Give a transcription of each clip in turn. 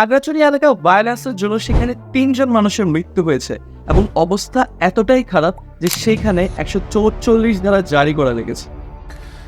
খাগড়াছড়ি এলাকায় ভায়োলেন্সের জন্য সেখানে তিনজন মানুষের মৃত্যু হয়েছে এবং অবস্থা এতটাই খারাপ যে সেইখানে একশো চৌচল্লিশ ধারা জারি করা লেগেছে।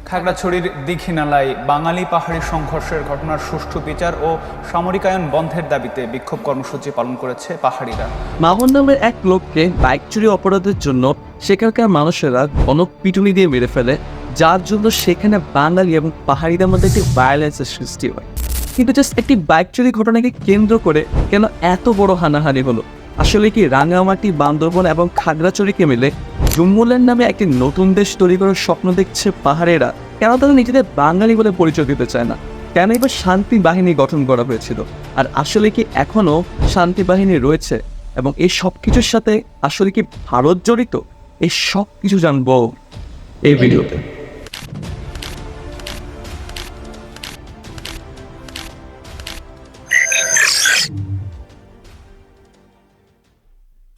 খাগড়াছড়ির দীঘিনালায় বাঙালি পাহাড়ি সংঘর্ষের ঘটনার সুষ্ঠু বিচার ও সামরিকায়ন বন্ধের দাবিতে বিক্ষোভ কর্মসূচি পালন করেছে পাহাড়িরা। মামুন নামের এক লোককে বাইক চুরি অপরাধের জন্য সেখানকার মানুষেরা গণপিটুনি দিয়ে মেরে ফেলে যার জন্য সেখানে বাঙালি এবং পাহাড়িদের মধ্যে একটি ভায়োলেন্সের সৃষ্টি হয়। কিন্তু জাস্ট একটি বাইক চুরি ঘটনাকে কেন্দ্র করে কেন এত বড় হানাহানি হলো? আসলে কি রাঙামাটি, বান্দরবন এবং খাগড়াছড়িকে মিলে জুম্মুলের নামে একটি নতুন দেশ তৈরি করার স্বপ্ন দেখছে পাহাড়েরা। কেন তারা নিজেদের বাঙালি বলে পরিচয় দিতে চায় না? কেন এবার শান্তি বাহিনী গঠন করা হয়েছিল? আর আসলে কি এখনও শান্তি বাহিনী রয়েছে? এবং এই সব কিছুর সাথে আসলে কি ভারত জড়িত? এই সব কিছু জানব এই ভিডিওতে।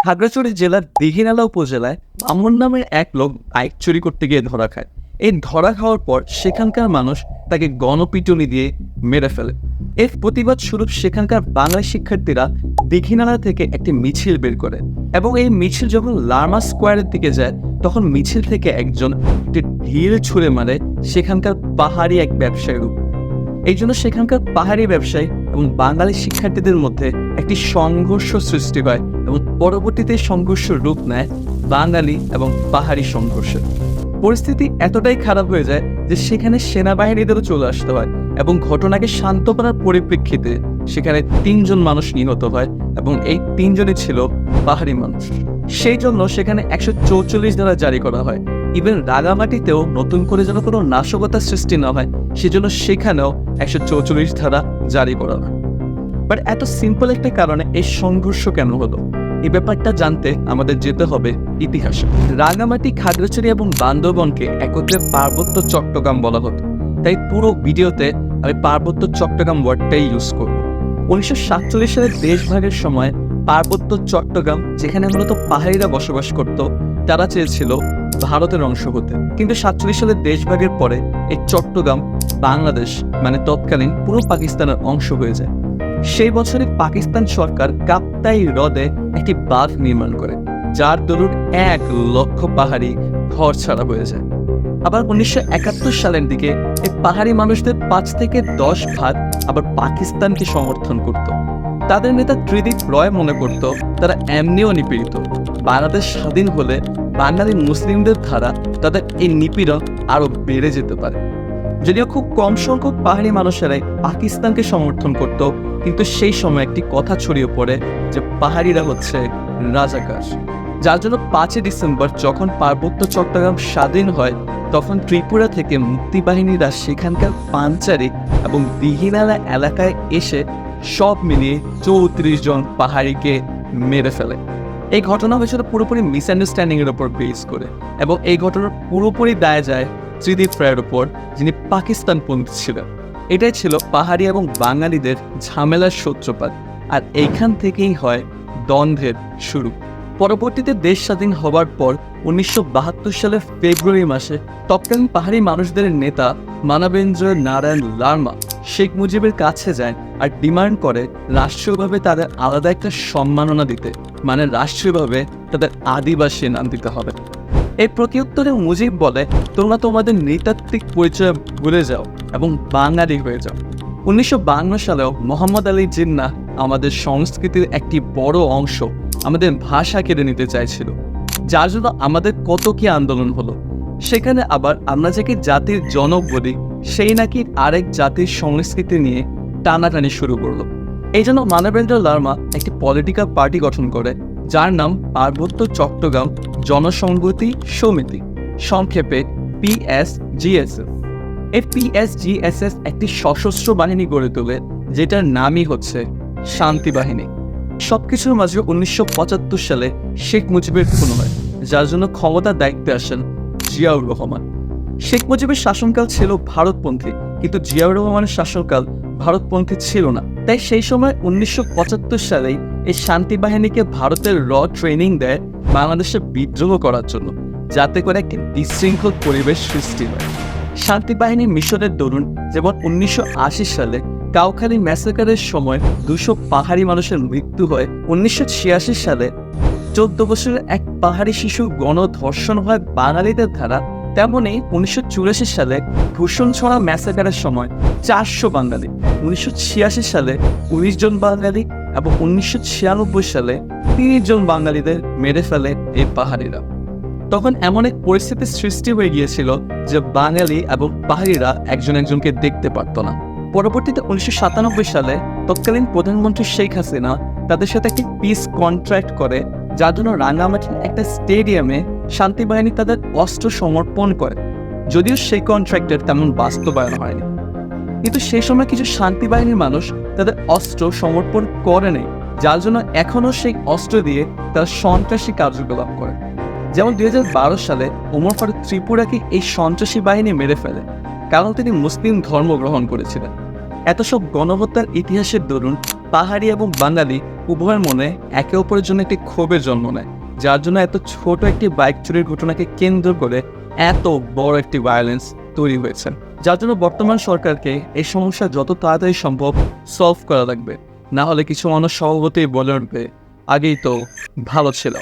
খাগড়াছড়ি জেলার দিঘিনালা উপজেলায় মামুন নামের এক লোক বাইক চুরি করতে গিয়ে ধরা খায়। এই ধরা খাওয়ার পর সেখানকার মানুষ তাকে গণপিটুনি দিয়ে মেরে ফেলে। এর প্রতিবাদ স্বরূপ সেখানকার বাংলা শিক্ষার্থীরা দিঘিনালা থেকে একটি মিছিল বের করে এবং এই মিছিল যখন লার্মা স্কোয়ারের দিকে যায়, তখন মিছিল থেকে একজন একটি ঢিল ছুঁড়ে মারে সেখানকার পাহাড়ি এক ব্যবসায়ীর উপর। এই জন্য সেখানকার পাহাড়ি ব্যবসায়ী এবং বাঙালি শিক্ষার্থীদের মধ্যে একটি সংঘর্ষ সৃষ্টি হয় এবং পরবর্তীতে সংঘর্ষ রূপ নেয় বাঙালি এবং পাহাড়ি সংঘর্ষ। পরিস্থিতি এতটাই খারাপ হয়ে যায় যে সেখানে সেনাবাহিনীদেরও চলে আসতে হয় এবং ঘটনাকে শান্ত করার পরিপ্রেক্ষিতে সেখানে তিনজন মানুষ নিহত হয় এবং এই তিনজনই ছিল পাহাড়ি মানুষ। সেই জন্য সেখানে একশো চৌচল্লিশ ধারা জারি করা হয়। ইভেন রাগামাটিতেও নতুন করে যেন কোনো নাশকতার সৃষ্টি না হয়, সেজন্য সেখানেও একশো চৌচল্লিশ ধারা জারি করা হয়। বাট এত সিম্পল একটা কারণে এই সংঘর্ষ কেন হলো? এই ব্যাপারটা জানতে আমাদের যেতে হবে ইতিহাসে। রাঙামাটি খাগড়াছড়ি এবং বান্দরবনকে একত্রে পার্বত্য চট্টগ্রাম বলা হতো। তাই পুরো ভিডিওতে আমি পার্বত্য চট্টগ্রাম ওয়ার্ডটাই ইউজ করব। উনিশশো সাতচল্লিশ সালের দেশভাগের সময় পার্বত্য চট্টগ্রাম, যেখানে মূলত পাহাড়িরা বসবাস করত, তারা চেয়েছিল ভারতের অংশ হতে। কিন্তু সাতচল্লিশ সালের দেশভাগের পরে এই চট্টগ্রাম, বাংলাদেশ মানে তৎকালীন পুরো পাকিস্তানের অংশ হয়ে যায়। সেই বছরে পাকিস্তান সরকার কাপ্তাই হ্রদে একটি বাঁধ নির্মাণ করে, যার দরুন এক লক্ষ পাহাড়ি ঘর ছাড়া হয়ে যায়। আবার উনিশশো একাত্তর সালের দিকে এই পাহাড়ি মানুষদের পাঁচ থেকে দশ ভাগ আবার পাকিস্তানকে সমর্থন করত। তাদের নেতা ত্রিদীপ রয় মনে করত, তারা এমনিও নিপীড়িত। বাংলাদেশ স্বাধীন হলে বাঙালি মুসলিমদের ধারা তাদের এই নিপীড়ন আরও বেড়ে যেতে পারে। যদিও খুব কম সংখ্যক পাহাড়ি মানুষেরাই পাকিস্তানকে সমর্থন করত, কিন্তু সেই সময় একটি কথা ছড়িয়ে পড়ে যে পাহাড়িরা হচ্ছে রাজাকার। যার জন্য পাঁচই ডিসেম্বর যখন পার্বত্য চট্টগ্রাম স্বাধীন হয়, তখন ত্রিপুরা থেকে মুক্তিবাহিনীরা সেখানকার পাঞ্চারি এবং দিঘিনালা এলাকায় এসে সব মিলিয়ে চৌত্রিশ জন পাহাড়িকে মেরে ফেলে। এই ঘটনা হয়েছিল পুরোপুরি মিসআন্ডারস্ট্যান্ডিং এর উপর বেস করে এবং এই ঘটনার পুরোপুরি দায় যায় ত্রিদীপ রায়ের উপর যিনি পাকিস্তানপন্থী ছিলেন। এটাই ছিল পাহাড়ি এবং বাঙালিদের ঝামেলার সূত্রপাত। আর এইখান থেকেই হয় দ্বন্দ্বের শুরু। পরবর্তীতে দেশ স্বাধীন হবার পর উনিশশো সালের ফেব্রুয়ারি মাসে তৎকালীন পাহাড়ি মানুষদের নেতা মানবেন্দ্র নারায়ণ লার্মা শেখ মুজিবের কাছে যায় আর ডিমান্ড করে রাষ্ট্রীয়ভাবে তাদের আলাদা একটা সম্মাননা দিতে। মানে রাষ্ট্রীয়ভাবে তাদের আদিবাসী নাম দিতে হবে। এই প্রত্যুত্তরে মুজিব বলে, তোমরা তোমাদের নৃতাত্ত্বিক পরিচয় ভুলে যাও এবং বাঙালি হয়ে যাও। উনিশশো সালেও মোহাম্মদ আলী জিন্না আমাদের সংস্কৃতির একটি বড় অংশ, আমাদের ভাষা কেড়ে নিতে চাইছিল। যার জন্য আমাদের কত কি আন্দোলন হলো। সেখানে আবার আমরা যাকে জাতির জনক বলি, সেই নাকি আরেক জাতির সংস্কৃতি নিয়ে টানাটানি শুরু করল। এই জন্য মানবেন্দ্র লার্মা একটি পলিটিক্যাল পার্টি গঠন করে যার নাম পার্বত্য চট্টগ্রাম জনসংগতি সমিতি, সংক্ষেপে পিএসজিএসএস এই পিএসজিএসএস একটি সশস্ত্র বাহিনী গড়ে তোলে, যেটার নামই হচ্ছে শান্তি বাহিনী। সবকিছুর মাঝে উনিশশো পঁচাত্তর সালে শেখ মুজিবের খুন হয়, যার জন্য ক্ষমতার দায়িত্বে আসেন জিয়াউর রহমান। শেখ মুজিবের শাসনকাল ছিল ভারতপন্থী, কিন্তু জিয়াউর রহমানের শাসনকাল ভারতপন্থী ছিল না। তাই সেই সময় উনিশশো পঁচাত্তর সালেই এই শান্তি বাহিনীকে ভারতের র ট্রেনিং দেয় বাংলাদেশে বিদ্রোহ করার জন্য, যাতে করে একটি বিশৃঙ্খল পরিবেশ সৃষ্টি হয়। শান্তি বাহিনীর মিশনের দরুন যেমন উনিশশো আশি সালে কাউখালী ম্যাসাকারের সময় দুশো পাহাড়ি মানুষের মৃত্যু হয়, উনিশশো ছিয়াশি সালে চোদ্দ বছরের এক পাহাড়ি শিশু গণধর্ষণ হয় বাঙালিদের দ্বারা তেমনই উনিশশো সালে ভূষণ ছড়া ম্যাসাকারের সময় চারশো বাঙালি, উনিশশো ছিয়াশি সালে উনিশ জন বাঙালি এবং উনিশশো ছিয়ানব্বই সালে তিরিশ জন বাঙালিদের মেরে ফেলে এই পাহাড়িরা। তখন এমন এক পরিস্থিতির সৃষ্টি হয়ে গিয়েছিল যে বাঙালি এবং পাহাড়িরা একজন একজনকে দেখতে পারত না। পরবর্তীতে উনিশশো সাতানব্বই সালে তৎকালীন প্রধানমন্ত্রী শেখ হাসিনা তাদের সাথে একটি পিস কন্ট্রাক্ট করে যার জন্য রাঙ্গামাটির একটা স্টেডিয়ামে শান্তি বাহিনী তাদের অস্ত্র সমর্পণ করে। যদিও সেই কন্ট্রাক্টের তেমন বাস্তবায়ন হয়নি। কিন্তু সেই সময় কিছু শান্তি বাহিনীর মানুষ তাদের অস্ত্র সমর্পণ করেনি যার জন্য এখনও সেই অস্ত্র দিয়ে তারা সন্ত্রাসী কার্যকলাপ করে। যেমন দুই হাজার বারো সালে ওমর ফারুক ত্রিপুরাকে এই সন্ত্রাসী বাহিনী মেরে ফেলে, কারণ তিনি মুসলিম ধর্ম গ্রহণ করেছিলেন। এত সব গণহত্যার ইতিহাসের দরুন পাহাড়ি এবং বাঙালি উভয়ের মনে একে অপরের জন্য একটি ক্ষোভের জন্ম নেয়, যার জন্য এত ছোট একটি বাইক চুরির ঘটনাকে কেন্দ্র করে এত বড় একটি ভায়োলেন্স তৈরি হয়েছে। যার জন্য বর্তমান সরকারকে এই সমস্যা যত তাড়াতাড়ি সম্ভব সলভ করা লাগবে। না হলে কিছু মানুষ সভাপতি বলে উঠবে, আগেই তো ভালো ছিল